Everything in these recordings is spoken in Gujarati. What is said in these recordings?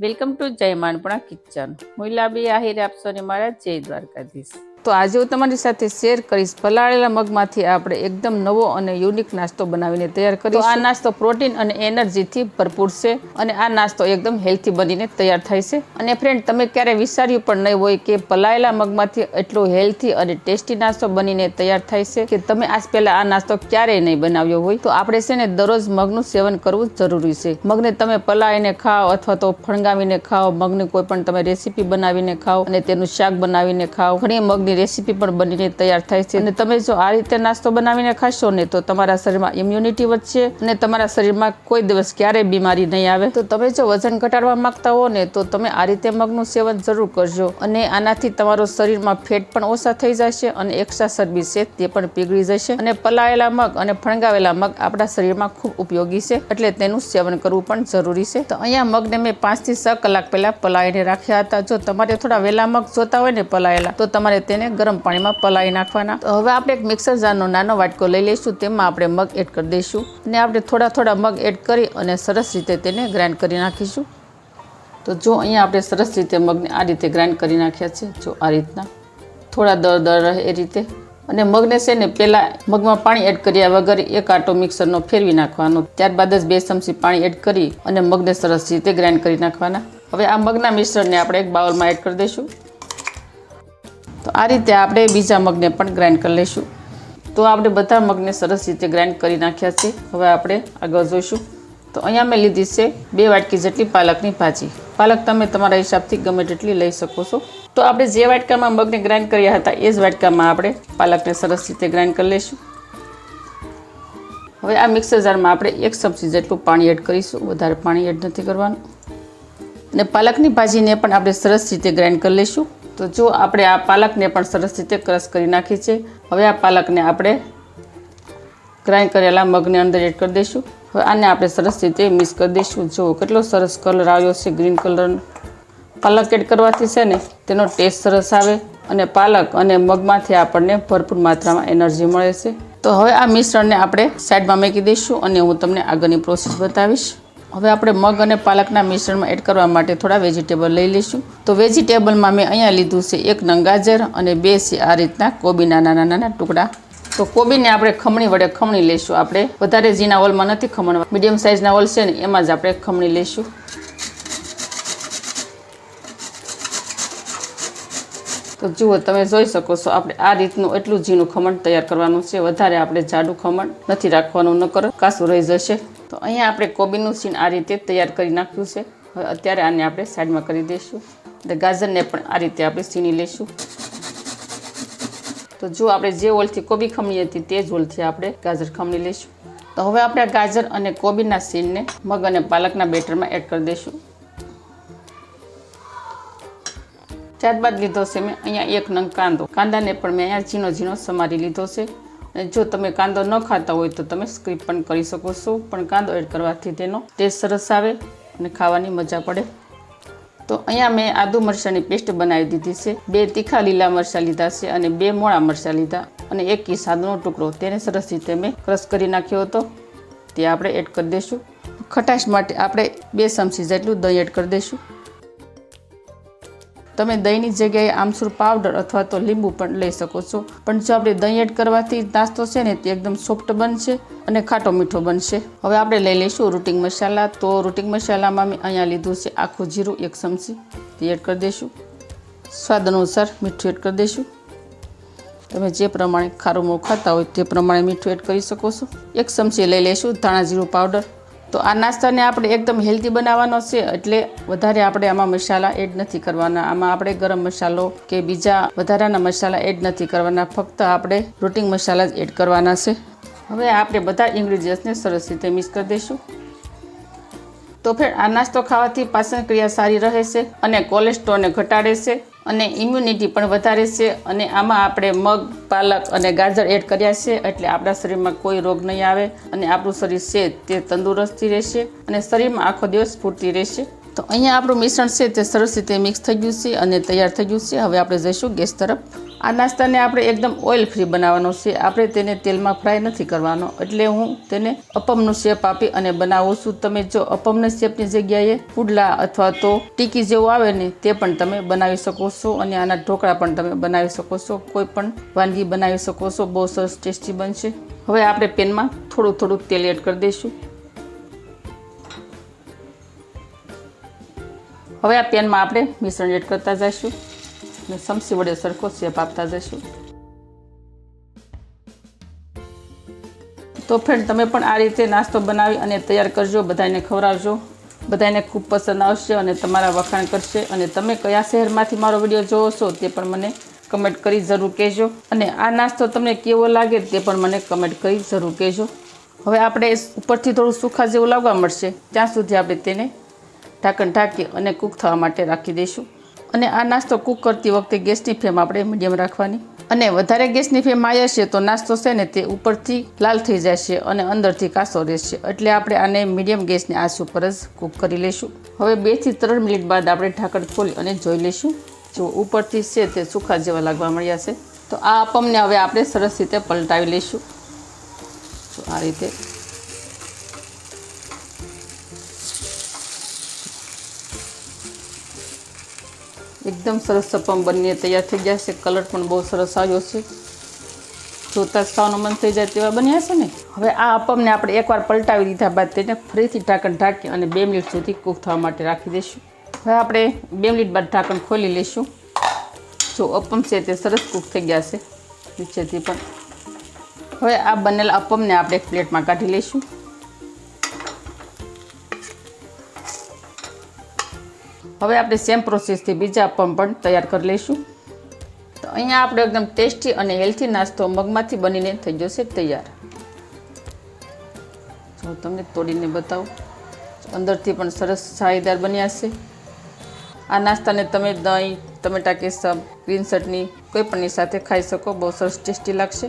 વેલકમ ટુ જય માનપણા કિચન. હું લાબી આહિર આપશો ને મારા જય દ્વારકાધીશ. તો આજે હું તમારી સાથે શેર કરીશ. પલાળેલા મગમાંથી આપણે એકદમ નવો અને યુનિક નાસ્તો બનાવીને તૈયાર કરીશું આ નાસ્તો પ્રોટીન અને એનર્જીથી ભરપૂર છે અને આ નાસ્તો એકદમ હેલ્થી બનીને તૈયાર થાય છે. અને ફ્રેન્ડ તમે ક્યારે વિચાર્યું પણ નહીં હોય કે પલાળેલા મગમાંથી એટલો હેલ્થી અને ટેસ્ટી નાસ્તો બનીને તૈયાર થાય છે કે તમે આજ પહેલા આ નાસ્તો ક્યારેય નહીં બનાવ્યો હોય? તો આપણે છે ને દરરોજ મગનું સેવન કરવું જરૂરી છે. મગને તમે પલાળીને ખાઓ અથવા તો ફણગાવીને ખાઓ. મગની કોઈ પણ તમે રેસીપી બનાવીને ખાઓ અને તેનું શાક બનાવીને ખાઓ. ઘણી મગની રેસીપી પણ બનીને તૈયાર થાય છે. અને તમે જો આ રીતે નાસ્તો બનાવીને ખાશો ને, તો તમારા શરીરમાં ઇમ્યુનિટી વધશે અને તમારા શરીરમાં કોઈ દિવસ ક્યારેય બીમારી નહીં આવે. તો તમે જો વજન ઘટાડવા માંગતા હો ને, તો તમે આ રીતે મગનું સેવન જરૂર કરજો. અને આનાથી તમારો શરીરમાં ફેટ પણ ઓછા થઈ જશે અને એક્સ્ટ્રા ચરબી છે તે પણ પીગળી જશે. અને પલાળેલા મગ અને ફણગાવેલા મગ આપણા શરીરમાં ખૂબ ઉપયોગી છે, એટલે તેનું સેવન કરવું પણ જરૂરી છે. તો અહીંયા મગને મેં પાંચથી છ કલાક પહેલાં પલાળીને રાખ્યા હતા. જો તમારે થોડા વહેલા મગ જોતા હોય ને પલાળેલા, તો તમારે તેને ગરમ પાણીમાં પલાળી નાખવાના. તો હવે આપણે એક મિક્સર જારનો નાનો વાટકો લઈ લઈશું. તેમાં આપણે મગ એડ કરી દઈશું. અને આપણે થોડા થોડા મગ એડ કરી અને સરસ રીતે તેને ગ્રાઇન્ડ કરી નાખીશું. તો જો અહીંયા આપણે સરસ રીતે મગને આ રીતે ગ્રાઇન્ડ કરી નાખ્યા છે. જો આ રીતના. થોડા દર દર રહે એ રીતે. અને મગને છે ને પહેલાં મગમાં પાણી એડ કર્યા વગર એક આટો મિક્સરનો ફેરવી નાખવાનો. ત્યારબાદ જ બે ચમચી પાણી એડ કરી અને મગને સરસ રીતે ગ્રાઇન્ડ કરી નાખવાના. હવે આ મગના મિશ્રણને આપણે એક બાઉલમાં એડ કરી દઈશું. તો આ રીતે આપણે બીજા મગને પણ ગ્રાઇન્ડ કરી લઈશું. તો આપણે બધા મગને સરસ રીતે ગ્રાઇન્ડ કરી નાખ્યા છે. હવે આપણે આગળ જોઈશું. તો અહીંયા મેં લીધી છે બે વાટકી જેટલી પાલકની ભાજી. પાલક તમે તમારા હિસાબથી ગમે તેટલી લઈ શકો છો. તો આપણે જે વાટકામાં મગને ગ્રાઇન્ડ કર્યા હતા, એ જ વાટકામાં આપણે પાલકને સરસ રીતે ગ્રાઇન્ડ કરી લઈશું. હવે આ મિક્સર જારમાં આપણે એક ચમચી જેટલું પાણી એડ કરીશું. વધારે પાણી એડ નથી કરવાનું. અને પાલકની ભાજીને પણ આપણે સરસ રીતે ગ્રાઇન્ડ કરી લઈશું. તો જો આપણે આ પાલકને પણ સરસ રીતે ક્રશ કરી નાખી છે. હવે આ પાલકને આપણે ગ્રાઇન્ડ કરેલા મગની અંદર એડ કરી દઈશું. હવે આને આપણે સરસ રીતે મિક્સ કરી દઈશું. જો કેટલો સરસ કલર આવ્યો છે ગ્રીન કલરનો પાલક એડ કરવાથી છે ને, તેનો ટેસ્ટ સરસ આવે અને પાલક અને મગમાંથી આપણને ભરપૂર માત્રામાં એનર્જી મળે છે. તો હવે આ મિશ્રણને આપણે સાઈડમાં મૂકી દઈશું અને હું તમને આગળની પ્રોસેસ બતાવીશ. હવે આપણે મગ અને પાલકના મિશ્રણમાં એડ કરવા માટે થોડા વેજીટેબલ લઈ લઈશું. તો વેજીટેબલમાં મેં અહીંયા લીધું છે એક નંગ ગાજર અને બે છે આ રીતના કોબીના નાના નાના ટુકડા. તો કોબીને આપણે ખમણી વડે ખમણી લઈશું. આપણે વધારે ઝીણા ઓલમાં નથી ખમણવા. મીડિયમ સાઇઝના ઓલ છે ને, એમાં જ આપણે ખમણી લઈશું. તો જુઓ, તમે જોઈ શકો છો, આપણે આ રીતનું એટલું ઝીણું ખમણ તૈયાર કરવાનું છે. વધારે આપણે જાડું ખમણ નથી રાખવાનું ન કરો કાસું રહી જશે. તો અહીંયા આપણે કોબીનું સીન આ રીતે તૈયાર કરી નાખ્યું છે. હવે અત્યારે આને આપણે સાઈડમાં કરી દઈશું. એટલે ગાજરને પણ આ રીતે આપણે સીણી લઈશું. તો જો આપણે જે ઓલથી કોબી ખમણી હતી તે જ ઓલથી આપણે ગાજર ખમણી લઈશું. તો હવે આપણે ગાજર અને કોબીના સીનને મગ અને પાલકના બેટરમાં એડ કરી દઈશું. ત્યારબાદ લીધો છે. મેં અહીંયા એક નંગ કાંદો. કાંદાને પણ મેં અહીંયા ઝીણો ઝીણો સમારી લીધો છે. જો તમે કાંદો ન ખાતા હોય તો તમે સ્ક્રીપ પણ કરી શકો છો. પણ કાંદો એડ કરવાથી તેનો ટેસ્ટ સરસ આવે અને ખાવાની મજા પડે. તો અહીંયા મેં આદુ મરચાંની પેસ્ટ બનાવી દીધી છે. બે તીખા લીલા મરચાં લીધા છે અને બે મોળા મરચાં લીધા. અને એક કિસ આદુનો ટુકડો. તેને સરસ રીતે મેં ક્રશ કરી નાખ્યો હતો. તે આપણે એડ કરી દઈશું. ખટાશ માટે આપણે બે ચમચી જેટલું દહીં એડ કરી દઈશું. તમે દહીંની જગ્યાએ આમસૂર પાવડર અથવા તો લીંબુ પણ લઈ શકો છો. પણ જો આપણે દહીં એડ કરવાથી નાસ્તો છે ને તે એકદમ સોફ્ટ બનશે અને ખાટો મીઠો બનશે. હવે આપણે લઈ લઈશું રૂટિંગ મસાલા. તો રૂટિંગ મસાલામાં મેં અહીંયા લીધું છે આખું જીરું, એક ચમચી. તે એડ કરી દઈશું. સ્વાદ અનુસાર મીઠું એડ કરી દઈશું. તમે જે પ્રમાણે ખારું મોં ખાતા હોય તે પ્રમાણે મીઠું એડ કરી શકો છો. એક ચમચી લઈ લઈશું ધાણા જીરું પાવડર તો આ નાસ્તાને આપણે એકદમ હેલ્ધી બનાવવાનો છે, એટલે વધારે આપણે આમાં મસાલા એડ નથી કરવાના. આમાં આપણે ગરમ મસાલો કે બીજા વધારાના મસાલા એડ નથી કરવાના. ફક્ત આપણે રોટિંગ મસાલા જ એડ કરવાના છે. હવે આપણે બધા ઇન્ગ્રીડિયન્ટ્સને સરસ રીતે મિક્સ કરી દઈશું. તો ફેર આ નાસ્તો ખાવાથી પાચન ક્રિયા સારી રહે છે અને કોલેસ્ટ્રોલને ઘટાડે છે. અને ઇમ્યુનિટી પણ વધારે છે અને આમાં આપણે મગ, પાલક અને ગાજર એડ કર્યા છે એટલે આપણા શરીરમાં કોઈ રોગ નહીં આવે અને આપણું શરીર છે તે તંદુરસ્તી રહેશે અને શરીરમાં આખો દિવસ સ્ફૂર્તિ રહેશે. તો અહીંયા આપણું મિશ્રણ છે તે સરસ રીતે મિક્સ થઈ ગયું છે અને તૈયાર થઈ ગયું છે. હવે આપણે જઈશું ગેસ તરફ. આ નાસ્તાને આપણે એકદમ ઓઇલ ફ્રી બનાવવાનો છે. આપણે તેને તેલમાં ફ્રાય નથી કરવાનો. એટલે હું તેને અપમનો શેપ આપી અને બનાવું છું. તમે જો અપમના શેપની જગ્યાએ પુડલા અથવા તો ટીકી જેવું આવે ને તે પણ તમે બનાવી શકો છો અને આના ઢોકળા પણ તમે બનાવી શકો છો. કોઈ પણ વાનગી બનાવી શકો છો. બહુ સરસ ટેસ્ટી બનશે. હવે આપણે પેનમાં થોડું થોડું તેલ એડ કરી દઈશું. હવે આ પેનમાં આપણે મિશ્રણ એડ કરતા જઈશું અને સમસી વડે સરખો શેપ આપતા જઈશું. તો ફ્રેન્ડ તમે પણ આ રીતે નાસ્તો બનાવી અને તૈયાર કરજો બધાને ખવડાવજો. બધાને ખૂબ પસંદ આવશે અને તમારા વખાણ કરશે. અને તમે કયા શહેરમાંથી મારો વીડિયો જોવો છો તે પણ મને કમેન્ટ કરી જરૂર કહેજો. અને આ નાસ્તો તમને કેવો લાગે તે પણ મને કમેન્ટ કરી જરૂર કહેજો. હવે આપણે ઉપરથી થોડું સુખા જેવું લાગવા મળશે. ત્યાં સુધી આપણે તેને ઢાંકણ ઢાંકી અને કૂક થવા માટે રાખી દઈશું. અને આ નાસ્તો કૂક કરતી વખતે ગેસની ફ્લેમ આપણે મીડિયમ રાખવાની. અને વધારે ગેસની ફ્લેમ આવી હશે તો નાસ્તો છે ને તે ઉપરથી લાલ થઈ જશે અને અંદરથી કાસો રહેશે. એટલે આપણે આને મીડિયમ ગેસની આંચ ઉપર જ કૂક કરી લઈશું. હવે બેથી ત્રણ મિનિટ બાદ આપણે ઢાંકણ ખોલી અને જોઈ લઈશું. જો ઉપરથી છે તે સુખા જેવા લાગવા મળ્યા છે. તો આ અપમને હવે આપણે સરસ રીતે પલટાવી લઈશું. તો આ રીતે એકદમ સરસ અપમ બનીને તૈયાર થઈ ગયા છે. કલર પણ બહુ સરસ આવ્યો છે. જોતા જ ખાવાનું મન થઈ જાય તેવા બન્યા છે ને? હવે આ અપમને આપણે એકવાર પલટાવી દીધા બાદ તેને ફરીથી ઢાંકણ ઢાંકી અને બે મિનિટ સુધી કૂક થવા માટે રાખી દઈશું. હવે આપણે બે મિનિટ બાદ ઢાંકણ ખોલી લઈશું. જો અપમ છે તે સરસ કૂક થઈ ગયા છે. નીચેથી પણ. હવે આ બનેલા અપમને આપણે એક પ્લેટમાં કાઢી લઈશું. હવે આપણે સેમ પ્રોસેસથી બીજા અપમ પણ તૈયાર કરી લઈશું. તો અહીંયા આપણે એકદમ ટેસ્ટી અને હેલ્થી નાસ્તો મગમાંથી બનીને થઈ જશે તૈયાર. જો તમને તોડીને બતાવું. અંદરથી પણ સરસ છાયદાર બન્યા છે આ નાસ્તાને તમે દહીં, ટમેટા કેસબ ગ્રીન ચટણી કોઈ પણની સાથે ખાઈ શકો, બહુ સરસ ટેસ્ટી લાગશે.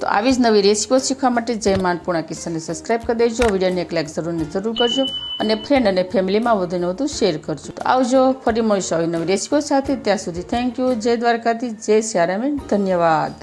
તો આવી જ નવી રેસીપીઓ શીખવા માટે જય માનપૂર્ણા કિસ્સાને સબસ્ક્રાઈબ કરી દેજો. વિડીયોને એક લાઈક જરૂર જરૂર કરજો અને ફ્રેન્ડ અને ફેમિલીમાં વધુને વધુ શેર કરજો. તો આવજો ફરી મળીશું આવી નવી રેસીપીઓ સાથે. ત્યાં સુધી થેન્ક યુ જય દ્વારકાથી જય શ્યારામેન ધન્યવાદ.